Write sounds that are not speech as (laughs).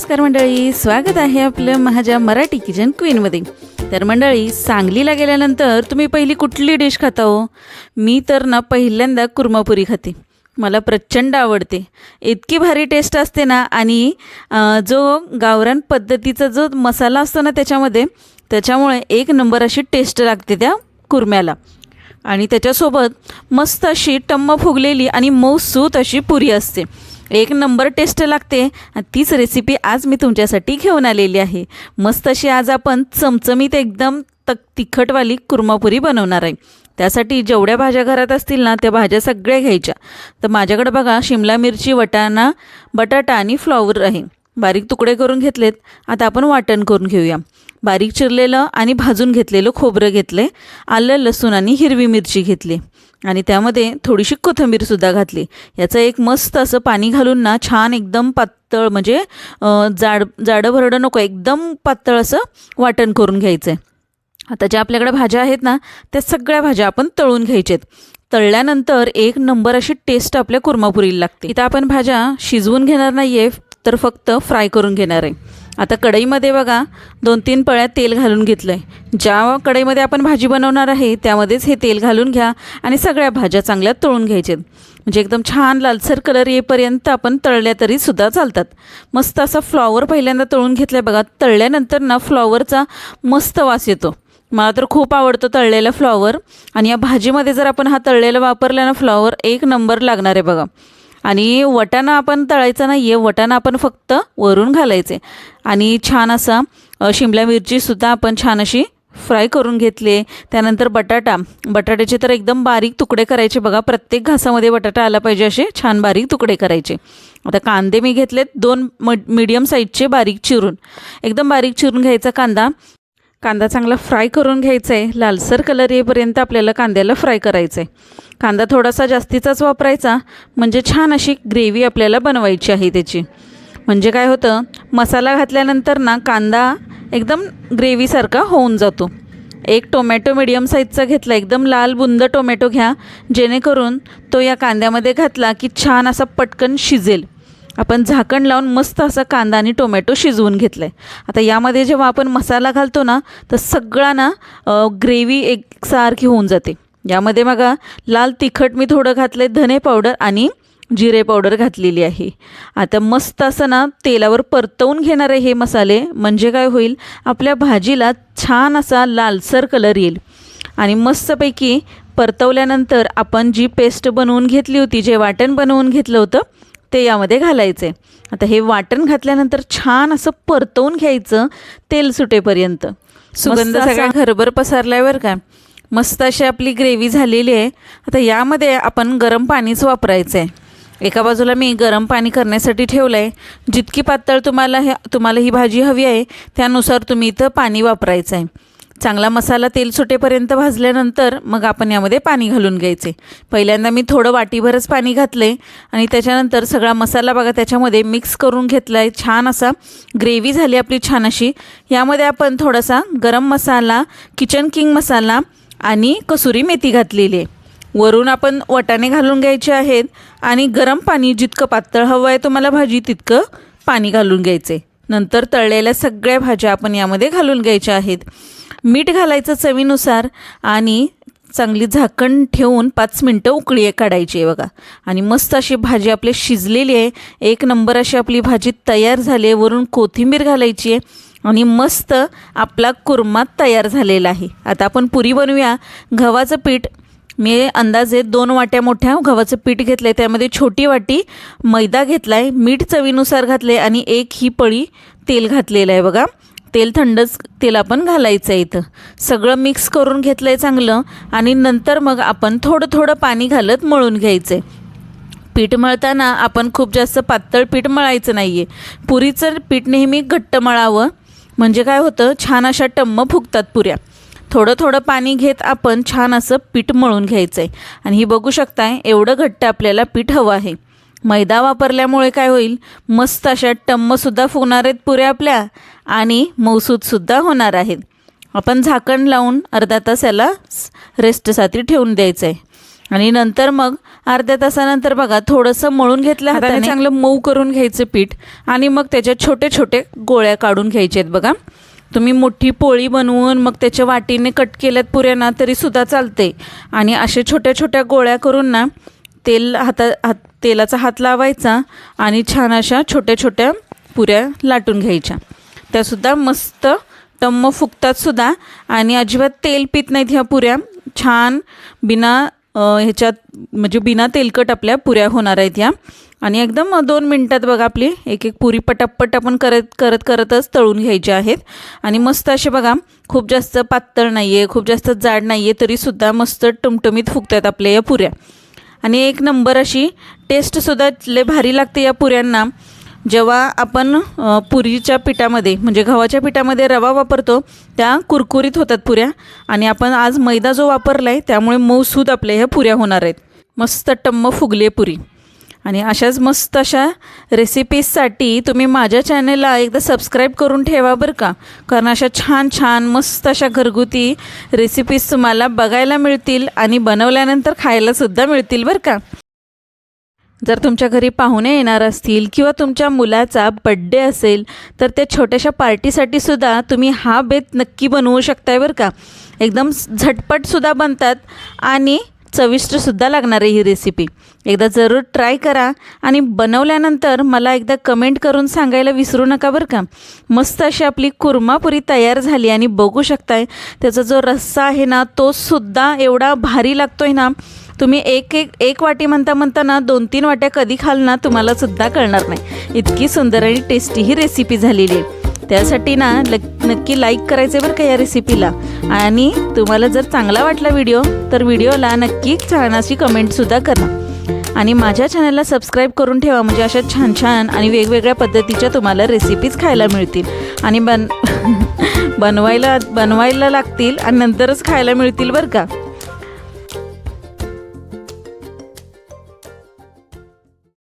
नमस्कार मंडळी स्वागत आहे आपलं माझ्या मराठी किचन क्वीनमध्ये. तर मंडळी सांगलीला गेल्यानंतर तुम्ही पहिली कुठली डिश खाता हो? मी तर ना पहिल्यांदा कुर्मापुरी खाते. मला प्रचंड आवडते. इतकी भारी टेस्ट असते ना आणि जो गावरान पद्धतीचा जो मसाला असतो ना त्याच्यामध्ये त्याच्यामुळे एक नंबर अशी टेस्ट लागते त्या कुर्म्याला. आणि त्याच्यासोबत मस्त अशी टम्म फुगलेली आणि मऊसूत अशी पुरी असते. एक नंबर टेस्ट लागते. आणि तीच रेसिपी आज मी तुमच्यासाठी घेऊन आलेली आहे. मस्त अशी आज आपण चमचमीत एकदम तक तिखटवाली कुर्मापुरी बनवणार आहे. त्यासाठी जेवढ्या भाज्या घरात असतील ना त्या भाज्या सगळ्या घ्यायच्या. तर माझ्याकडे बघा शिमला मिरची वटाणा बटाटा आणि फ्लॉवर आहे. बारीक तुकडे करून घेतलेत. आता आपण वाटण करून घेऊया. बारीक चिरलेलं आणि भाजून घेतलेलं खोबरं घेतले. आलं लसूण आणि हिरवी मिरची घेतली. आणि त्यामध्ये थोडीशी कोथिंबीरसुद्धा घातली. याचं एक मस्त असं पाणी घालून ना छान एकदम पातळ म्हणजे जाड जाडं भरडं नको एकदम पातळ असं वाटण करून घ्यायचं आहे आता ज्या आपल्याकडे भाज्या आहेत ना त्या सगळ्या भाज्या आपण तळून घ्यायच्यात तळल्यानंतर एक नंबर अशी टेस्ट आपल्या कुर्मापुरीला लागते. इथं आपण भाज्या शिजवून घेणार नाही आहे तर फक्त फ्राय करून घेणार आहे. आता कढईमध्ये बघा दोन तीन पळ्या तेल घालून घेतलं आहे ज्या कढईमध्ये आपण भाजी बनवणार आहे त्यामध्येच हे तेल घालून घ्या आणि सगळ्या भाज्या चांगल्या तळून घ्यायच्यात म्हणजे एकदम छान लालसर कलर येईपर्यंत आपण तळल्या तरी सुद्धा चालतात. मस्त असा फ्लॉवर पहिल्यांदा तळून घेतला आहे बघा तळल्यानंतर ना फ्लॉवरचा मस्त वास येतो. मला तर खूप आवडतं तळलेलं फ्लॉवर आणि या भाजीमध्ये जर आपण हा तळलेला वापरला ना फ्लॉवर एक नंबर लागणार आहे बघा. आणि वटाणा आपण तळायचा नाही आहे वटाणा आपण फक्त वरून घालायचे. आणि छान असा शिमला मिरचीसुद्धा आपण छान अशी फ्राय करून घेतले. त्यानंतर बटाटा. बटाट्याचे तर एकदम बारीक तुकडे करायचे बघा. प्रत्येक घासामध्ये बटाटा आला पाहिजे असे छान बारीक तुकडे करायचे. आता कांदे मी घेतलेत दोन म मीडियम साईजचे बारीक चिरून. एकदम बारीक चिरून घ्यायचा कांदा. कांदा चांगला फ्राय करून घ्यायचा आहे लालसर कलर येईपर्यंत आपल्याला कांद्याला फ्राय करायचं आहे कांदा थोडासा जास्तीचाच वापरायचा म्हणजे छान अशी ग्रेव्ही आपल्याला बनवायची आहे त्याची. म्हणजे काय होतं मसाला घातल्यानंतर ना कांदा एकदम ग्रेव्हीसारखा होऊन जातो. एक टोमॅटो मिडियम साईजचा घेतला एकदम लाल बुंद टोमॅटो घ्या जेणेकरून तो या कांद्यामध्ये घातला की छान असा पटकन शिजेल. आपण झाकण लावून मस्त असा कांदा आणि टोमॅटो शिजवून घेतलं आहे आता यामध्ये जेव्हा आपण मसाला घालतो ना तर सगळा ना ग्रेव्ही एकसारखी होऊन जाते. यामध्ये बघा लाल तिखट मी थोडं घातलं आहे धने पावडर आणि जिरे पावडर घातलेली आहे. आता मस्त असं ना तेलावर परतवून घेणारे हे मसाले. म्हणजे काय होईल आपल्या भाजीला छान असा लालसर कलर येईल. आणि मस्तपैकी परतवल्यानंतर आपण जी पेस्ट बनवून घेतली होती जे वाटण बनवून घेतलं होतं ते यामध्ये घालायचे. आता हे वाटण घातल्यानंतर छान असं परतवून घ्यायचं तेल सुटेपर्यंत. सुगंध सगळ्या घरभर पसरल्यावर का मस्त अशी आपली ग्रेव्ही झालेली आहे. आता यामध्ये आपण गरम पाणीच वापरायचं आहे एका बाजूला मी गरम पाणी करण्यासाठी ठेवलं आहे जितकी पातळ तुम्हाला हे तुम्हाला ही भाजी हवी आहे त्यानुसार तुम्ही इथं पाणी वापरायचं आहे चांगला मसाला तेल सुटेपर्यंत भाजल्यानंतर मग आपण यामध्ये पाणी घालून घ्यायचे. पहिल्यांदा मी थोडं वाटीभरच पाणी घातले आणि त्याच्यानंतर सगळा मसाला बघा त्याच्यामध्ये मिक्स करून घेतला आहे छान असा. ग्रेव्ही झाली आपली छान अशी. यामध्ये आपण थोडासा गरम मसाला किचन किंग मसाला आणि कसुरी मेथी घातलेली आहे. वरून आपण वटाणे घालून घ्यायचे आहेत आणि गरम पाणी जितकं पातळ हवं आहे तुम्हाला भाजी तितकं पाणी घालून घ्यायचे. नंतर तळलेल्या सगळ्या भाज्या आपण यामध्ये घालून घ्यायच्या आहेत. मीठ घालायचं चवीनुसार आणि चांगली झाकण ठेवून पाच मिनटं उकळी काढायची आहे बघा. आणि मस्त अशी भाजी आपली शिजलेली आहे. एक नंबर अशी आपली भाजी तयार झाली आहे. वरून कोथिंबीर घालायची आहे. आणि मस्त आपला कुर्मा तयार झालेला आहे. आता आपण पुरी बनवूया. गव्हाचं पीठ मी अंदाजे दोन वाट्या मोठ्या गव्हाचं पीठ घेतलं आहे त्यामध्ये छोटी वाटी मैदा घेतला आहे मीठ चवीनुसार घातले आणि एक ही पळी तेल घातलेलं आहे बघा. तेल थंडच तेल आपण घालायचं आहे इथं. सगळं मिक्स करून घेतलं आहे चांगलं आणि नंतर मग आपण थोडं थोडं पाणी घालत मळून घ्यायचं आहे पीठ मळताना आपण खूप जास्त पातळ पीठ मळायचं नाही आहे पुरीचं पीठ नेहमी घट्ट मळावं. म्हणजे काय होतं? छान अशा टम्म फुगतात पुऱ्या. थोडं थोडं पाणी घेत आपण छान असं पीठ मळून घ्यायचं आहे आणि ही बघू शकताय एवढं घट्ट आपल्याला पीठ हवं आहे. मैदा वापरल्यामुळे काय होईल? मस्त अशा टम्मसुद्धा फुगणार आहेत पुऱ्या आपल्या आणि मऊसूदसुद्धा होणार आहेत. आपण झाकण लावून अर्धा तास याला रेस्टसाठी ठेवून द्यायचं आहे आणि नंतर मग अर्ध्या तासानंतर बघा थोडंसं मळून घेतलं हाताने चांगलं मऊ करून घ्यायचं पीठ आणि मग त्याच्या छोटे छोटे गोळ्या काढून घ्यायचे आहेत बघा. तुम्ही मोठी पोळी बनवून मग त्याच्या वाटीने कट केल्यात पुऱ्या ना तरी सुद्धा चालते आणि असे छोट्या छोट्या गोळ्या करून ना तेल हाता हात तेलाचा हात लावायचा आणि छान अशा छोट्या छोट्या पुऱ्या लाटून घ्यायच्या. त्यासुद्धा मस्त टम्म फुगतातसुद्धा आणि अजिबात तेल पित नाहीत ह्या पुऱ्या. छान बिना ह्याच्यात म्हणजे बिना तेलकट आपल्या पुऱ्या होणार आहेत ह्या. आणि एकदम दोन मिनटात बघा आपली एक एक पुरी पटापट आपण करत करत करतच तळून घ्यायच्या आहेत. आणि मस्त असे बघा खूप जास्त पातळ नाही आहे खूप जास्त जाड नाही आहे तरीसुद्धा मस्त टमटमीत फुगतात आपल्या या पुऱ्या. आणि एक नंबर अशी टेस्टसुद्धा लय भारी लागते या पुऱ्यांना. जेव्हा आपण पुरीच्या पिठामध्ये म्हणजे गव्हाच्या पिठामध्ये रवा वापरतो त्या कुरकुरीत होतात पुऱ्या. आणि आपण आज मैदा जो वापरला आहे त्यामुळे मऊसूद आपल्या ह्या पुऱ्या होणार आहेत. मस्त टम्म फुगली आहे पुरी. आणि अशाच मस्त अशा रेसिपीजसाठी तुम्ही माझ्या चॅनलला एकदा सबस्क्राईब करून ठेवा बरं का. कारण अशा छान छान मस्त अशा घरगुती रेसिपीज तुम्हाला बघायला मिळतील आणि बनवल्यानंतर खायलासुद्धा मिळतील बरं का. जर तुमच्या घरी पाहुणे येणार असतील किंवा तुमच्या मुलाचा बड्डे असेल तर त्या छोट्याशा पार्टीसाठी सुद्धा तुम्ही हा बेत नक्की बनवू शकताय बरं का. एकदम झटपटसुद्धा बनतात आणि चविष्टसुद्धा लागणार आहे ही रेसिपी एकदा जरूर ट्राय करा आणि बनवल्यानंतर मला एकदा कमेंट करून सांगायला विसरू नका बरं का. मस्त अशी आपली कुर्मापुरी तयार झाली आणि बघू शकताय त्याचा जो रस्सा आहे ना तो सुद्धा एवढा भारी लागतो आहे ना. तुम्ही एक एक एक वाटी म्हणता म्हणता ना दोन तीन वाट्या कधी खाल ना तुम्हाला सुद्धा कळणार नाही. इतकी सुंदर आणि टेस्टी ही रेसिपी झालेली आहे. त्यासाठी ना लक नक्की लाईक करायचं आहे बरं का या रेसिपीला आणि तुम्हाला जर चांगला वाटला व्हिडिओ तर व्हिडिओला नक्की छान अशी कमेंटसुद्धा करा. आणि माझ्या चॅनलला सबस्क्राईब करून ठेवा म्हणजे अशा छान छान आणि वेगवेगळ्या पद्धतीच्या तुम्हाला रेसिपीज खायला मिळतील. आणि बन (laughs) बनवायला बनवायला लागतील आणि नंतरच खायला मिळतील बरं का.